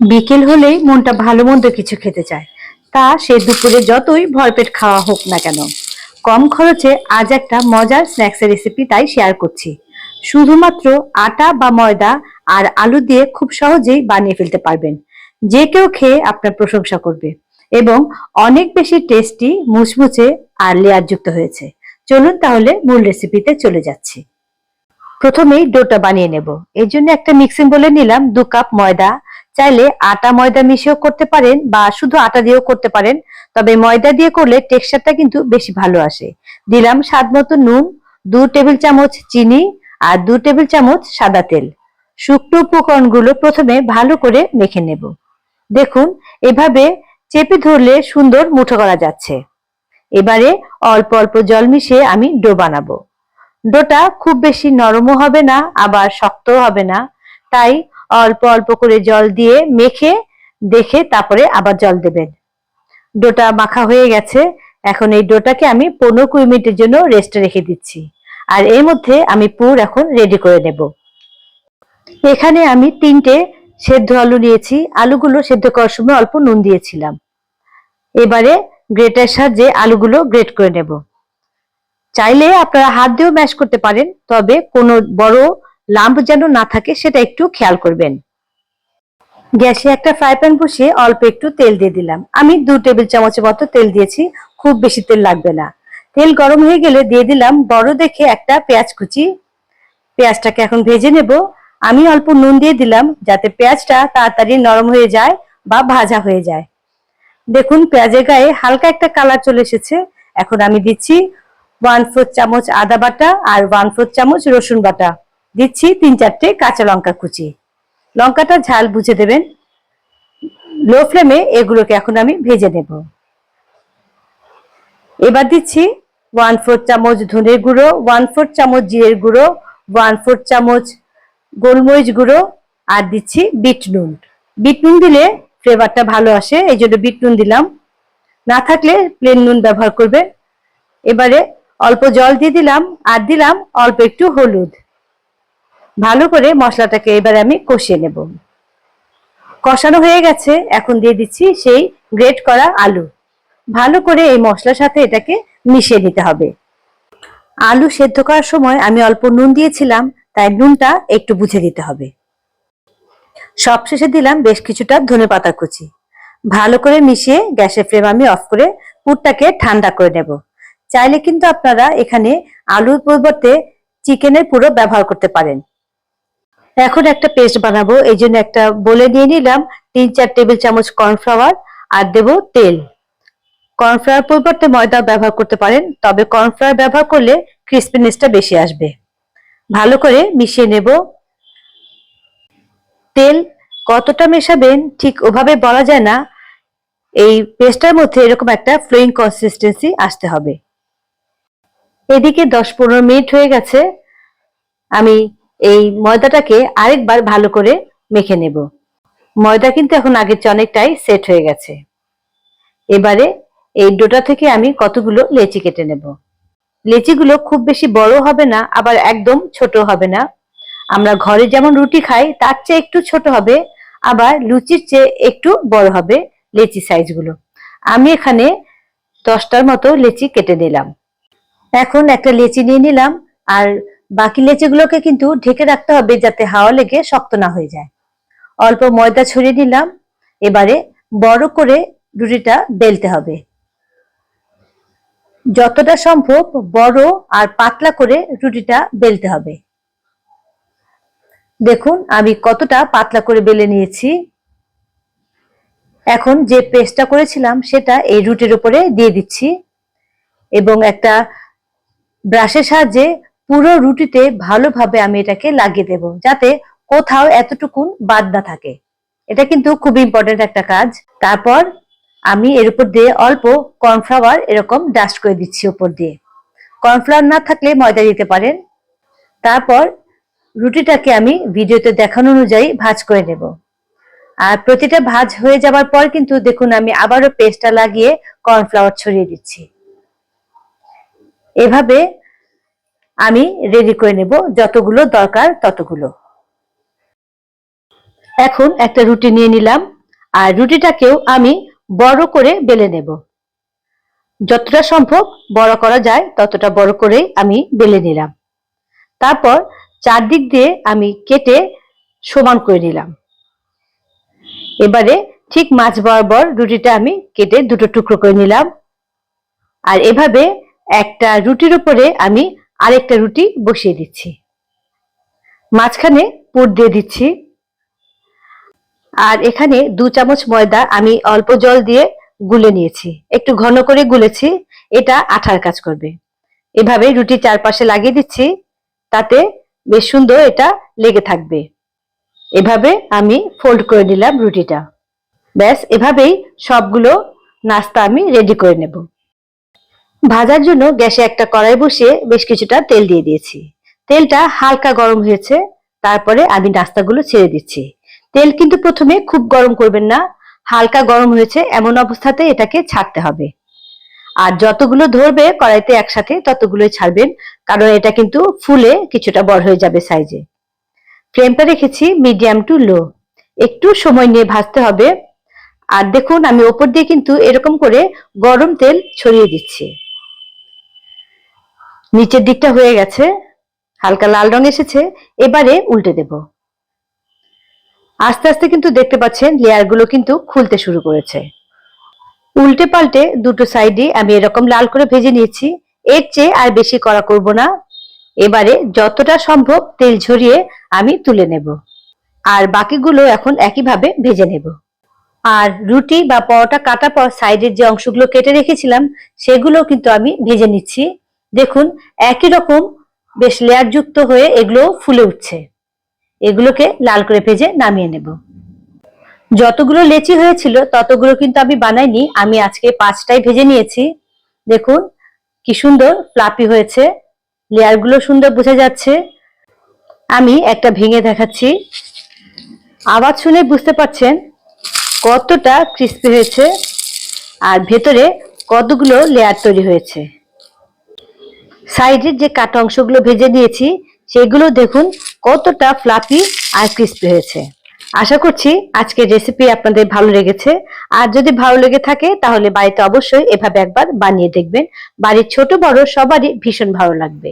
বিকেল হলেই মনটা ভালো মন্দ কিছু খেতে চায়। তা সে দুপুরে যতই ভরপেট খাওয়া হোক না কেন। কম খরচে আজ একটা মজার স্ন্যাক্সের রেসিপি তাই শেয়ার করছি। শুধুমাত্র আটা বা ময়দা আর আলু দিয়ে খুব সহজেই বানিয়ে ফেলতে পারবেন। যে কেউ খেয়ে আপনার প্রশংসা করবে। এবং অনেক বেশি টেস্টি মুচমুচে আর লেয়ারযুক্ত হয়েছে। চলুন তাহলে মূল রেসিপিতে চলে যাচ্ছি। প্রথমেই ডোটা বানিয়ে নেব। এর জন্য একটা মিক্সিং বলে নিলাম দু কাপ ময়দা চাইলে আটা, ময়দা মিশিয়েও করতে পারেন বা শুধু আটা দিয়েও করতে পারেন। তবে ময়দা দিয়ে করলে টেক্সচারটা কিন্তু বেশি ভালো আসে। দিলাম স্বাদ মতো নুন, দু টেবিল চামচ চিনি আর দু টেবিল চামচ সাদা তেল। শুকনো উপকরণগুলো প্রথমে ভালো করে মেখে নেব। দেখুন, এভাবে চেপে ধরলে সুন্দর মুঠো করা যাচ্ছে। এবারে অল্প অল্প জল মিশিয়ে আমি ডো বানাবো। ডোটা খুব বেশি নরমও হবে না, আবার শক্তও হবে না। তাই অল্প অল্প করে জল দিয়ে মেখে, দেখে তারপরে আবার জল দেবেন। ডোটা মাখা হয়ে গেছে। এখন এই ডোটাকে আমি পনেরো কুড়ি মিনিটের জন্য রেস্টে রেখে দিচ্ছি। আর এর মধ্যে আমি পুর এখন রেডি করে নেব। এখানে আমি তিনটে সেদ্ধ আলু নিয়েছি। আলুগুলো সেদ্ধ করার সময় অল্প নুন দিয়েছিলাম। এবারে গ্রেটার সাহায্যে আলুগুলো গ্রেট করে নেব। চাইলে আপনারা হাত দিয়েও ম্যাশ করতে পারেন, তবে কোনো বড় লাম্প যেন না থাকে, সেটা একটু খেয়াল করবেন। গ্যাসে একটা ফ্রাই প্যান বসিয়ে অল্প একটু তেল দিয়ে দিলাম। আমি দু টেবিল চামচের মতো তেল দিয়েছি, খুব বেশি তেল লাগবে না। তেল গরম হয়ে গেলে দিয়ে দিলাম বড় দেখে একটা পেঁয়াজ কুচি। পেঁয়াজটাকে এখন ভেজে নেব। আমি অল্প নুন দিয়ে দিলাম যাতে পেঁয়াজটা তাড়াতাড়ি নরম হয়ে যায় বা ভাজা হয়ে যায়। দেখুন, পেঁয়াজের গায়ে হালকা একটা কালার চলে এসেছে। এখন আমি দিচ্ছি ওয়ান ফোর চামচ আদা বাটা আর ওয়ান ফোর চামচ রসুন বাটা। দিচ্ছি তিন চারটে কাঁচা লঙ্কা কুচি। লঙ্কাটা ঝাল বুঝে দেবেন। লো ফ্লেমে এগুলোকে এখন আমি ভেজে নেব। এবার দিচ্ছি ওয়ান ফোর চামচ ধনের গুঁড়ো, ওয়ান ফোর চামচ জিরের গুঁড়ো, ওয়ান ফোর চামচ গোলমরিচ গুঁড়ো, আর দিচ্ছি বিট নুন। বিট নুন দিলে ফ্লেভারটা ভালো আসে, এই জন্য বিট নুন দিলাম। না থাকলে প্লেন নুন ব্যবহার করবে এবারে অল্প জল দিয়ে দিলাম, আর দিলাম অল্প একটু হলুদ। ভালো করে মশলাটাকে এবারে আমি কষিয়ে নেব। কষানো হয়ে গেছে, এখন দিয়ে দিচ্ছি সেই গ্রেট করা আলু। ভালো করে এই মশলার সাথে এটাকে মিশিয়ে নিতে হবে। আলু সেদ্ধ করার সময় আমি অল্প নুন দিয়েছিলাম, তাই নুনটা একটু বুঝে দিতে হবে। সবশেষে দিলাম বেশ কিছুটা ধনে পাতা কুচি। ভালো করে মিশিয়ে গ্যাসের ফ্লেম আমি অফ করে পুরটাকে ঠান্ডা করে নেব। চাইলে কিন্তু আপনারা এখানে আলুর পরিবর্তে চিকেনের পুরো ব্যবহার করতে পারেন। এখন একটা পেস্ট বানাবো। এই জন্য একটা বলে নিয়ে নিলাম তিন চার টেবিল চামচ কর্নফ্লাওয়ার আর দেব তেল। কর্নফ্লাওয়ার পরিবর্তে ময়দা ব্যবহার করতে পারেন, তবে কর্নফ্লাওয়ার ব্যবহার করলে ক্রিসপিনেসটা বেশি আসবে। ভালো করে মিশিয়ে নেব। তেল কতটা মেশাবেন ঠিক ওভাবে বলা যায় না। এই পেস্টটার মধ্যে এরকম একটা ফ্লোয়িং কনসিস্টেন্সি আসতে হবে। এদিকে দশ পনেরো মিনিট হয়ে গেছে। আমি এই ময়দাটাকে আরেকবার ভালো করে মেখে নেব। ময়দা কিন্তু এখন আগের চেয়ে অনেকটাই সেট হয়ে গেছে। এবারে এই ডোটা থেকে আমি কতগুলো লেচি কেটে নেব। লেচিগুলো খুব বেশি বড় হবে না, আবার একদম ছোট হবে না। আমরা ঘরে যেমন রুটি খাই, তার চেয়ে একটু ছোট হবে, আবার লুচির চেয়ে একটু বড় হবে লেচি সাইজগুলো। আমি এখানে দশটার মতো লেচি কেটে নিলাম। এখন একটা লেচি নিয়ে নিলাম, আর বাকি লেচিগুলোকে কিন্তু ঢেকে রাখতে হবে যাতে হাওয়া লেগে শক্ত না হয়ে যায়। অল্প ময়দা ছড়িয়ে নিলাম। এবারে বড় করে রুটিটা বেলতে হবে। যতটা সম্ভব বড় আর পাতলা করে রুটিটা বেলতে হবে। দেখুন, আমি কতটা পাতলা করে বেলে নিয়েছি। এখন যে পেস্টটা করেছিলাম, সেটা এই রুটির উপরে দিয়ে দিচ্ছি। এবং একটা ব্রাশের সাহায্যে পুরো রুটিতে ভালোভাবে আমি এটাকে লাগিয়ে দেব, যাতে কোথাও এতটুকুন বাদ না থাকে। এটা কিন্তু খুব ইম্পর্টেন্ট একটা কাজ। তারপর আমি এর উপর দিয়ে অল্প কর্নফ্লাওয়ার এরকম ডাস্ট করে দিচ্ছি উপর দিয়ে। কর্নফ্লাওয়ার না থাকলে ময়দা দিতে পারেন। তারপর রুটিটাকে আমি ভিডিওতে দেখানো অনুযায়ী ভাজ করে নেব। আর প্রতিটা ভাজ হয়ে যাবার পর কিন্তু দেখুন আমি আবারও পেস্টটা লাগিয়ে কর্নফ্লাওয়ার ছড়িয়ে দিচ্ছি। এভাবে আমি রেডি করে নেব যতগুলো দরকার ততগুলো। এখন একটা রুটি নিয়ে নিলাম, আর রুটিটাকেও আমি বড় করে বেলে নেব। যতটা সম্ভব বড় করা যায়, ততটা বড় করে আমি বেলে নিলাম। তারপর চারদিক দিয়ে আমি কেটে সমান করে নিলাম। এবারে ঠিক মাছ বরাবর রুটিটা আমি কেটে দুটো টুকরো করে নিলাম। আর এভাবে একটা রুটির উপরে আমি আরেকটা রুটি বসিয়ে দিচ্ছি। মাঝখানে পুর দিয়ে দিচ্ছি। আর এখানে দু চামচ ময়দা আমি অল্প জল দিয়ে গুলে নিয়েছি। একটু ঘন করে গুলেছি, এটা আঠার কাজ করবে। এভাবে রুটি চারপাশে লাগিয়ে দিচ্ছি, তাতে বেশ সুন্দর এটা লেগে থাকবে। এভাবে আমি ফোল্ড করে নিলাম রুটিটা। ব্যাস, এভাবেই সবগুলো নাস্তা আমি রেডি করে নেব। ভাজার জন্য গ্যাসে একটা কড়াই বসিয়ে বেশ কিছুটা তেল দিয়ে দিয়েছি। তেলটা হালকা গরম হয়েছে, তারপরে আমি নাস্তাগুলো ছেড়ে দিচ্ছি। তেল কিন্তু প্রথমে খুব গরম করবেন না, হালকা গরম হয়েছে এমন অবস্থাতে এটাকে ছাড়তে হবে। আর যতগুলো ধরবে কড়াইতে একসাথে ততগুলোই ছাড়বেন, কারণ এটা কিন্তু ফুলে কিছুটা বড় হয়ে যাবে সাইজে। ফ্লেমটা রেখেছি মিডিয়াম টু লো। একটু সময় নিয়ে ভাজতে হবে। আর দেখুন, আমি ওপর দিয়ে কিন্তু এরকম করে গরম তেল ছড়িয়ে দিচ্ছি। নিচের দিকটা হয়ে গেছে, হালকা লাল রং এসেছে, এবারে উল্টে দেব। আস্তে আস্তে কিন্তু দেখতে পাচ্ছেন লেয়ারগুলো কিন্তু খুলতে শুরু করেছে। উল্টে পাল্টে দুটো সাইডে আমি এরকম লাল করে ভেজে নিয়েছি, এর চেয়ে আর বেশি করা করব না। এবারে যতটা সম্ভব তেল ঝরিয়ে আমি তুলে নেব। আর বাকিগুলো এখন একইভাবে ভেজে নেব। আর রুটি বা পরোটা কাটার পর সাইডের যে অংশগুলো কেটে রেখেছিলাম, সেগুলো কিন্তু আমি ভেজে নিচ্ছি। দেখুন, একই রকম বেশ লেয়ার যুক্ত হয়ে এগুলো ফুলে উঠছে। এগুলোকে লাল করে ভেজে নামিয়ে নেব। যতগুলো লেচি হয়েছিল, ততগুলো কিন্তু আমি বানাইনি। আমি আজকে পাঁচটাই ভেজে নিয়েছি। দেখুন, কি সুন্দর ফ্লাপি হয়েছে। লেয়ারগুলো সুন্দর বোঝা যাচ্ছে। আমি একটা ভেঙে দেখাচ্ছি। আওয়াজ শুনে বুঝতে পারছেন কতটা ক্রিস্পি হয়েছে আর ভেতরে কতগুলো লেয়ার তৈরি হয়েছে। সাইডের যে কাটা অংশগুলো ভেজে নিয়েছি, সেগুলো দেখুন কতটা ফ্লাফি আর ক্রিস্পি হয়েছে। আশা করছি আজকের রেসিপি আপনাদের ভালো লেগেছে। আর যদি ভালো লেগে থাকে, তাহলে বাড়িতে অবশ্যই এভাবে একবার বানিয়ে দেখবেন। বাড়ির ছোট বড় সবারই ভীষণ ভালো লাগবে।